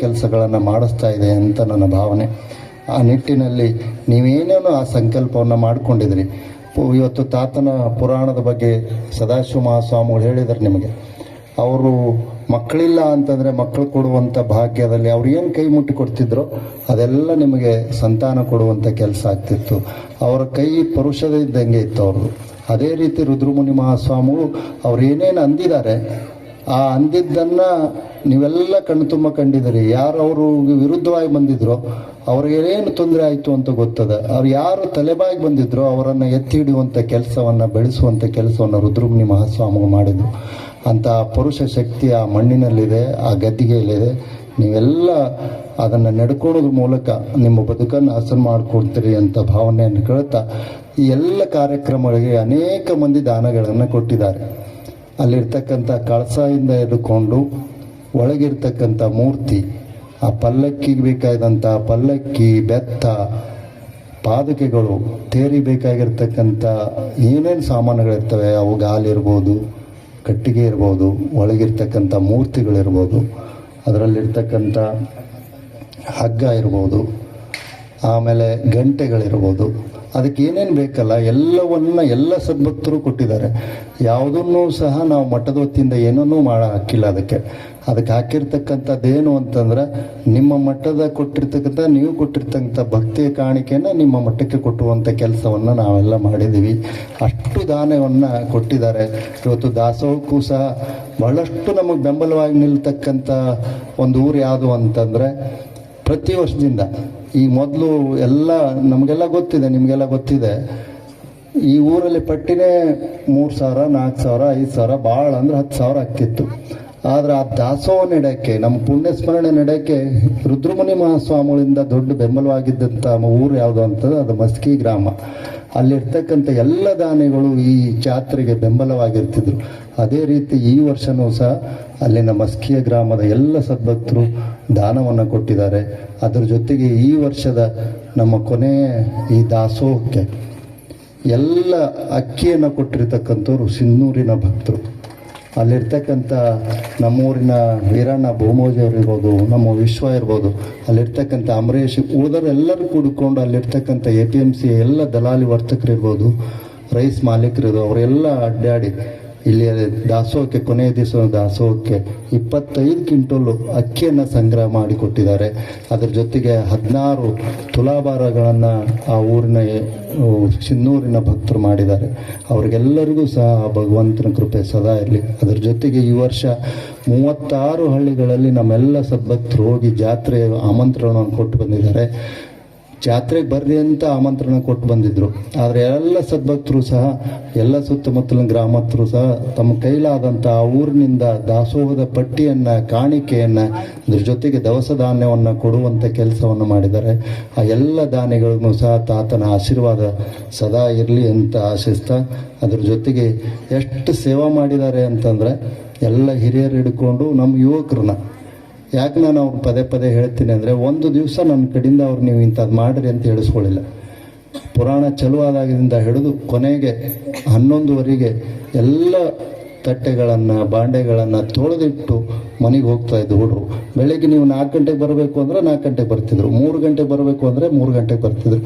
ಕೆಲಸಗಳನ್ನು ಮಾಡಿಸ್ತಾ ಇದೆ ಅಂತ ನನ್ನ ಭಾವನೆ. ಆ ನಿಟ್ಟಿನಲ್ಲಿ ನೀವೇನೇನೋ ಆ ಸಂಕಲ್ಪವನ್ನು ಮಾಡಿಕೊಂಡಿದ್ರಿ ಇವತ್ತು ತಾತನ ಪುರಾಣದ ಬಗ್ಗೆ ಸದಾಶಿವ ಮಹಾಸ್ವಾಮಿಗಳು ಹೇಳಿದರು ನಿಮಗೆ. ಅವರು ಮಕ್ಕಳಿಲ್ಲ ಅಂತಂದರೆ ಮಕ್ಕಳು ಕೊಡುವಂಥ ಭಾಗ್ಯದಲ್ಲಿ ಅವ್ರು ಏನು ಕೈ ಮುಟ್ಟಿ ಕೊಡ್ತಿದ್ರೋ ಅದೆಲ್ಲ ನಿಮಗೆ ಸಂತಾನ ಕೊಡುವಂಥ ಕೆಲಸ ಆಗ್ತಿತ್ತು. ಅವರ ಕೈ ಪರುಷದ ಇದ್ದಂಗೆ ಇತ್ತು ಅವರು ಅದೇ ರೀತಿ ರುದ್ರಮುನಿ ಮಹಾಸ್ವಾಮಿಗಳು ಅವ್ರು ಏನೇನು ಅಂದಿದ್ದಾರೆ ಆ ಅಂದಿದ್ದನ್ನು ನೀವೆಲ್ಲ ಕಣ್ಣು ತುಂಬ ಕಂಡಿದ್ದೀರಿ. ಯಾರು ಅವರು ವಿರುದ್ಧವಾಗಿ ಬಂದಿದ್ರೋ ಅವ್ರಿಗೆ ಏನು ತೊಂದರೆ ಆಯಿತು ಅಂತ ಗೊತ್ತದ. ಅವ್ರು ಯಾರು ತಲೆಬಾಗಿ ಬಂದಿದ್ರೋ ಅವರನ್ನು ಎತ್ತಿ ಹಿಡಿಯುವಂಥ ಕೆಲಸವನ್ನು ಬೆಳೆಸುವಂಥ ಕೆಲಸವನ್ನು ರುದ್ರಮುನಿ ಮಹಾಸ್ವಾಮಿ ಮಾಡಿದರು. ಅಂತ ಪುರುಷ ಶಕ್ತಿ ಆ ಮಣ್ಣಿನಲ್ಲಿದೆ, ಆ ಗದ್ದಿಗೆಯಲ್ಲಿದೆ. ನೀವೆಲ್ಲ ಅದನ್ನು ನಡ್ಕೊಳ್ಳೋದ್ರ ಮೂಲಕ ನಿಮ್ಮ ಬದುಕನ್ನು ಹಸನ್ ಮಾಡಿಕೊಡ್ತೀರಿ ಅಂತ ಭಾವನೆಯನ್ನು ಕೇಳುತ್ತಾ ಈ ಎಲ್ಲ ಕಾರ್ಯಕ್ರಮಗಳಿಗೆ ಅನೇಕ ಮಂದಿ ದಾನಗಳನ್ನು ಕೊಟ್ಟಿದ್ದಾರೆ. ಅಲ್ಲಿರ್ತಕ್ಕಂಥ ಕಳಸದಿಂದ ಹಿಡ್ಕೊಂಡು ಒಳಗಿರ್ತಕ್ಕಂಥ ಮೂರ್ತಿ, ಆ ಪಲ್ಲಕ್ಕಿಗೆ ಬೇಕಾದಂಥ ಪಲ್ಲಕ್ಕಿ, ಬೆತ್ತ, ಪಾದುಕೆಗಳು ತೇರಿ ಬೇಕಾಗಿರ್ತಕ್ಕಂಥ ಏನೇನು ಸಾಮಾನುಗಳಿರ್ತವೆ, ಅವು ಗಾಲಿರ್ಬೋದು ಕಟ್ಟಿಗೆ ಇರ್ಬೋದು, ಒಳಗಿರ್ತಕ್ಕಂಥ ಮೂರ್ತಿಗಳಿರ್ಬೋದು, ಅದರಲ್ಲಿರ್ತಕ್ಕಂಥ ಹಗ್ಗ ಇರ್ಬೋದು ಆಮೇಲೆ ಗಂಟೆಗಳಿರ್ಬೋದು. ಅದಕ್ಕೆ ಏನೇನು ಬೇಕಲ್ಲ, ಎಲ್ಲವನ್ನ ಎಲ್ಲ ಸದ್ಭಕ್ತರು ಕೊಟ್ಟಿದ್ದಾರೆ. ಯಾವುದನ್ನು ಸಹ ನಾವು ಮಠದ ವತಿಯಿಂದ ಏನನ್ನೂ ಮಾಡ ಹಾಕಿಲ್ಲ ಅದಕ್ಕೆ. ಅದಕ್ಕೆ ಹಾಕಿರ್ತಕ್ಕಂಥದ್ದೇನು ಅಂತಂದ್ರೆ, ನಿಮ್ಮ ಮಠದ ಕೊಟ್ಟಿರ್ತಕ್ಕಂಥ, ನೀವು ಕೊಟ್ಟಿರ್ತಕ್ಕಂಥ ಭಕ್ತಿಯ ಕಾಣಿಕೆಯನ್ನು ನಿಮ್ಮ ಮಠಕ್ಕೆ ಕೊಟ್ಟುವಂಥ ಕೆಲಸವನ್ನು ನಾವೆಲ್ಲ ಮಾಡಿದ್ದೀವಿ. ಅಷ್ಟು ದಾನವನ್ನು ಕೊಟ್ಟಿದ್ದಾರೆ. ಇವತ್ತು ದಾಸೋಹಕ್ಕೂ ಸಹ ಬಹಳಷ್ಟು ನಮಗೆ ಬೆಂಬಲವಾಗಿ ನಿಲ್ತಕ್ಕಂಥ ಒಂದು ಊರು ಯಾವುದು ಅಂತಂದರೆ, ಪ್ರತಿ ವರ್ಷದಿಂದ ಈ ಮೊದಲು ಎಲ್ಲ ನಮಗೆಲ್ಲ ಗೊತ್ತಿದೆ, ನಿಮಗೆಲ್ಲ ಗೊತ್ತಿದೆ. ಈ ಊರಲ್ಲಿ ಪಟ್ಟಿನೇ ಮೂರು ಸಾವಿರ, ನಾಲ್ಕು ಸಾವಿರ, ಐದು ಸಾವಿರ ಭಾಳ ಅಂದ್ರೆ ಹತ್ತು ಸಾವಿರ ಆಗ್ತಿತ್ತು. ಆದ್ರೆ ಆ ದಾಸೋಹ ನಡೆಯೋಕ್ಕೆ ನಮ್ಮ ಪುಣ್ಯ ಸ್ಮರಣೆ ನಡೆಯೋಕ್ಕೆ ರುದ್ರಮುನಿ ಮಹಾಸ್ವಾಮಿಗಳಿಂದ ದೊಡ್ಡ ಬೆಂಬಲವಾಗಿದ್ದಂಥ ಊರು ಯಾವುದು ಅಂತಂದ್ರೆ ಅದು ಮಸ್ಕಿ ಗ್ರಾಮ. ಅಲ್ಲಿರ್ತಕ್ಕಂಥ ಎಲ್ಲ ದಾನಿಗಳು ಈ ಜಾತ್ರೆಗೆ ಬೆಂಬಲವಾಗಿರ್ತಿದ್ರು. ಅದೇ ರೀತಿ ಈ ವರ್ಷನೂ ಸಹ ಅಲ್ಲಿನ ಮಸ್ಕಿಯ ಗ್ರಾಮದ ಎಲ್ಲ ಸದ್ಭಕ್ತರು ದಾನವನ್ನು ಕೊಟ್ಟಿದ್ದಾರೆ. ಅದರ ಜೊತೆಗೆ ಈ ವರ್ಷದ ನಮ್ಮ ಕೊನೆಯ ಈ ದಾಸೋಹಕ್ಕೆ ಎಲ್ಲ ಅಕ್ಕಿಯನ್ನು ಕೊಟ್ಟಿರ್ತಕ್ಕಂಥವ್ರು ಸಿನ್ನೂರಿನ ಭಕ್ತರು. ಅಲ್ಲಿರ್ತಕ್ಕಂಥ ನಮ್ಮೂರಿನ ವೀರಣ್ಣ ಭೂಮೋಜಿಯವ್ರು ಇರ್ಬೋದು, ನಮ್ಮ ವಿಶ್ವ ಇರ್ಬೋದು, ಅಲ್ಲಿರ್ತಕ್ಕಂಥ ಅಮರೇಶ್ ಉಳಿದರೆಲ್ಲರೂ ಕೂಡಿಕೊಂಡು ಅಲ್ಲಿರ್ತಕ್ಕಂಥ ಎ ಪಿ ಎಂ ಸಿ ಎಲ್ಲ ದಲಾಲಿ ವರ್ತಕರು ಇರ್ಬೋದು ರೈಸ್ ಮಾಲೀಕರು ಅವರೆಲ್ಲ ಅಡ್ಡಾಡಿ ಇಲ್ಲಿ ದಾಸೋಹಕ್ಕೆ, ಕೊನೆಯ ದಿವಸ ದಾಸೋಹಕ್ಕೆ ಇಪ್ಪತ್ತೈದು ಕ್ವಿಂಟಲ್ಲು ಅಕ್ಕಿಯನ್ನು ಸಂಗ್ರಹ ಮಾಡಿಕೊಟ್ಟಿದ್ದಾರೆ ಅದರ ಜೊತೆಗೆ ಹದಿನಾರು ತುಲಾಭಾರಗಳನ್ನು ಆ ಊರಿನ ಚಿನ್ನೂರಿನ ಭಕ್ತರು ಮಾಡಿದ್ದಾರೆ. ಅವ್ರಿಗೆಲ್ಲರಿಗೂ ಸಹ ಆ ಭಗವಂತನ ಕೃಪೆ ಸದಾ ಇರಲಿ. ಅದರ ಜೊತೆಗೆ ಈ ವರ್ಷ ಮೂವತ್ತಾರು ಹಳ್ಳಿಗಳಲ್ಲಿ ನಮ್ಮೆಲ್ಲ ಸದ್ಭಕ್ತರು ಹೋಗಿ ಜಾತ್ರೆ ಆಮಂತ್ರಣವನ್ನು ಕೊಟ್ಟು ಬಂದಿದ್ದಾರೆ. ಜಾತ್ರೆಗೆ ಬರ್ರಿ ಅಂತ ಆಮಂತ್ರಣ ಕೊಟ್ಟು ಬಂದಿದ್ರು. ಆದರೆ ಎಲ್ಲ ಸದ್ಭಕ್ತರು ಸಹ, ಎಲ್ಲ ಸುತ್ತಮುತ್ತಲಿನ ಗ್ರಾಮಸ್ಥರು ಸಹ ತಮ್ಮ ಕೈಲಾದಂಥ ಆ ಊರಿನಿಂದ ದಾಸೋಹದ ಪಟ್ಟಿಯನ್ನು, ಕಾಣಿಕೆಯನ್ನು, ಅದ್ರ ಜೊತೆಗೆ ದವಸ ಧಾನ್ಯವನ್ನು ಕೊಡುವಂಥ ಕೆಲಸವನ್ನು ಮಾಡಿದ್ದಾರೆ. ಆ ಎಲ್ಲ ದಾನಿಗಳಿಗೂ ಸಹ ತಾತನ ಆಶೀರ್ವಾದ ಸದಾ ಇರಲಿ ಅಂತ ಆಶಿಸ್ತಾ, ಅದ್ರ ಜೊತೆಗೆ ಎಷ್ಟು ಸೇವಾ ಮಾಡಿದ್ದಾರೆ ಅಂತಂದರೆ ಎಲ್ಲ ಹಿರಿಯರು ಹಿಡ್ಕೊಂಡು ನಮ್ಮ ಯುವಕರನ್ನ ಯಾಕೆ ನಾನು ಅವ್ರು ಪದೇ ಪದೇ ಹೇಳ್ತೀನಿ ಅಂದರೆ ಒಂದು ದಿವಸ ನನ್ನ ಕಡೆಯಿಂದ ಅವ್ರು ನೀವು ಇಂಥದ್ದು ಮಾಡಿರಿ ಅಂತ ಹೇಳಿಸ್ಕೊಳ್ಳಿಲ್ಲ. ಪುರಾಣ ಚಲುವಾದಾಗಿಂದ ಹಿಡಿದು ಕೊನೆಗೆ ಹನ್ನೊಂದುವರೆಗೆ ಎಲ್ಲ ತಟ್ಟೆಗಳನ್ನು, ಬಾಂಡೆಗಳನ್ನು ತೊಳೆದಿಟ್ಟು ಮನೆಗೆ ಹೋಗ್ತಾ ಇದ್ದು ಹುಡುಗರು ಬೆಳಗ್ಗೆ ನೀವು ನಾಲ್ಕು ಗಂಟೆಗೆ ಬರಬೇಕು ಅಂದರೆ ನಾಲ್ಕು ಗಂಟೆಗೆ ಬರ್ತಿದ್ರು. ಮೂರು ಗಂಟೆಗೆ ಬರಬೇಕು ಅಂದರೆ ಮೂರು ಗಂಟೆಗೆ ಬರ್ತಿದ್ರು.